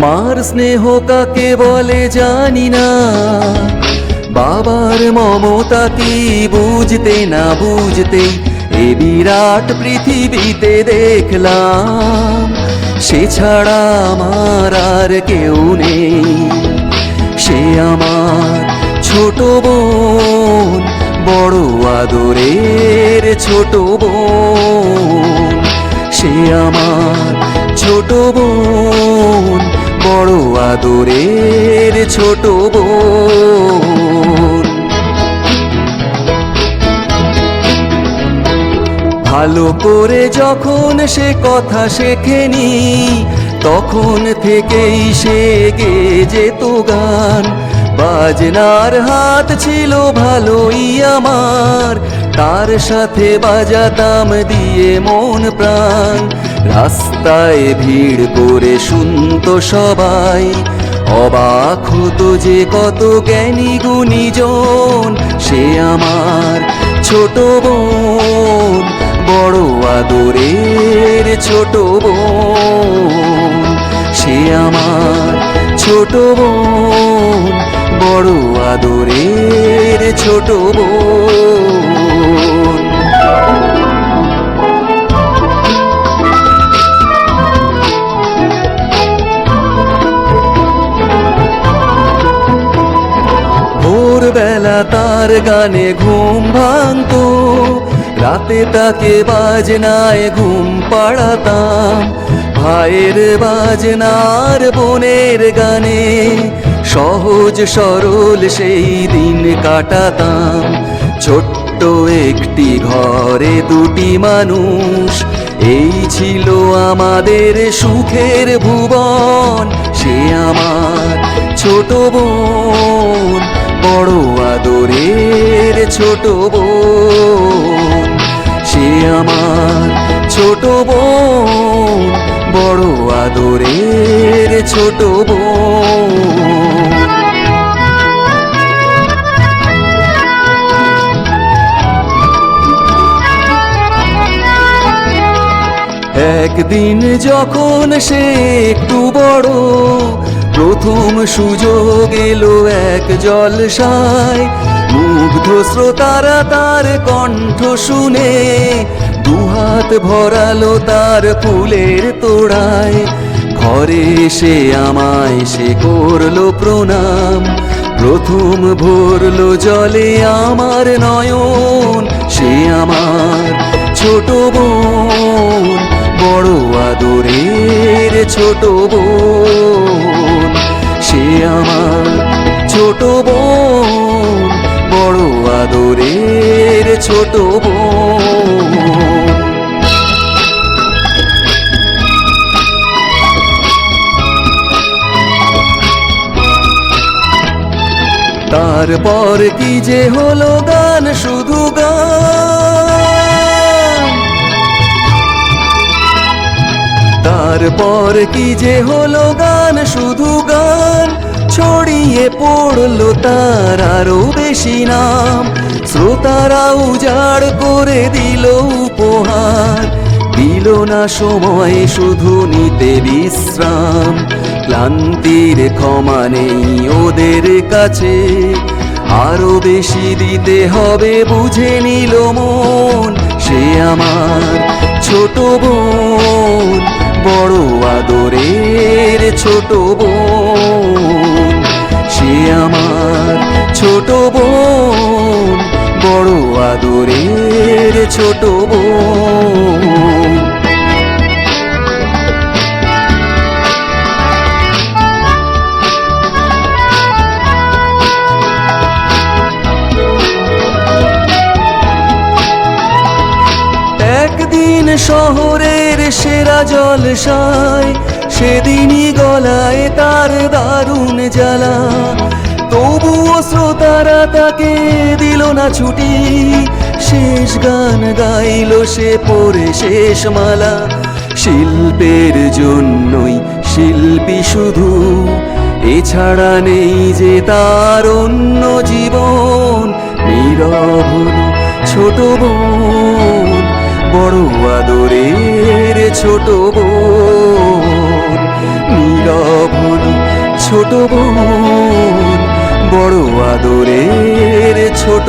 মার স্নেহ কাকে বলে জানি না। বাবার মমতা কি বুঝতে না বুঝতে এ বিরাট পৃথিবীতে দেখলাম। সে ছাড়া আমার আর কেউ নেই। সে আমার ছোট বোন, বড় আদরের ছোট বোন। আদরের ছোট বোন। ভালো করে যখন সে কথা শেখেনি, তখন থেকেই সে গে যেত গান। বাজনার হাত ছিল ভালোই আমার, তার সাথে বাজাতাম দিয়ে মন প্রাণ। রাস্তায় ভিড় করে শুনতো সবাই। অবাক হতো যে কত জ্ঞানী গুণীজন। সে আমার ছোট বোন, বড় আদরের ছোট বোন। সে আমার ছোট বোন, বড় আদরের ছোট বোন। ভোরবেলা তার গানে ঘুম ভাঙতো। রাতে তাকে বাজনায় ঘুম পাড়াতাম। ভাইয়ের বাজনার বোনের গানে সহজ সরল সেই দিন কাটাতাম। ছোট্ট একটি ঘরে দুটি মানুষ, এই ছিল আমাদের সুখের ভুবন। সে আমার ছোট বোন। বড় আদরের ছোট বোন। সে আমার ছোট বোন, বড় আদরের ছোট বোন। একদিন যখন সে একটু বড় প্রথম সুযোগ এলো এক জলসায়, মুগ্ধ শ্রোতারা তার কণ্ঠ শুনে, দুহাত ভরালো তার ফুলের তোড়ায়। ঘরে সে আমায় সে করল প্রণাম, প্রথম ভরলো জলে আমার নয়ন, সে আমার ছোট বোন, বড় আদরের ছোট বোন। আদরের তারপর কি যে হলো গান, শুধু গান। তারপর কি যে হলো গান, শুধু গান। ছড়িয়ে পড়ল তার আরও বেশি নাম। শ্রোতারা উজাড় করে দিল উপহার। দিল না সময়, শুধু নিতে বিশ্রাম। ক্লান্তির ক্ষমা নেই ওদের কাছে। আরও বেশি দিতে হবে, বুঝে নিল মন। সে আমার ছোট বোন, বড় আদরের ছোট বোন। ছোট বোন, বড় আদরের ছোট বোন। একদিন শহরের সেরা জলসায়, সেদিনই গলায় তার দারুণ জ্বালা। তবুও শ্রোতারা তাকে দিল না ছুটি। শেষ গান গাইল সে পরে শেষ মালা। শিল্পের জন্যই শিল্পী শুধু। এছাড়া নেই যে তার অন্য জীবন। নীরব ছোট বোন, বড় আদরের ছোট বোন। নীরব ছোট বোন। বড় আদরের ছোট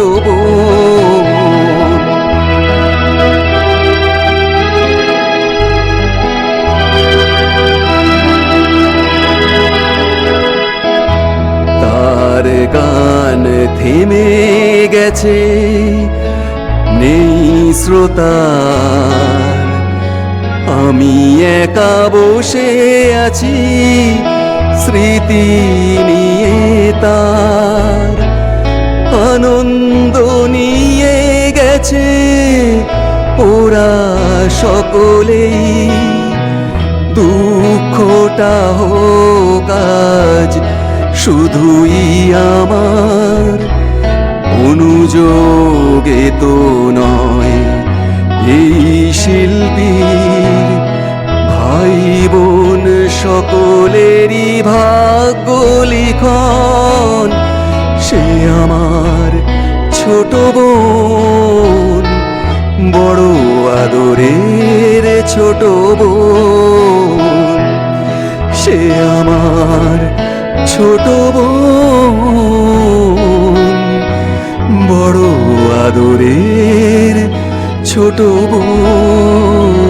তার গান থেমে গেছে, নেই শ্রোতা। আমি একা বসে আছি, স্মৃতি নিয়ে তার আনন্দ নিয়ে গেছে ওরা সকলেই। দুঃখটা হোক আজ শুধুই আমার। অনুযোগে তো নয় এই বোন সকলেরই ভাগ্য লিখন, সে আমার ছোট বোন, বড় আদরের ছোট বোন, সে আমার ছোট বোন, বড় আদরের ছোট বোন।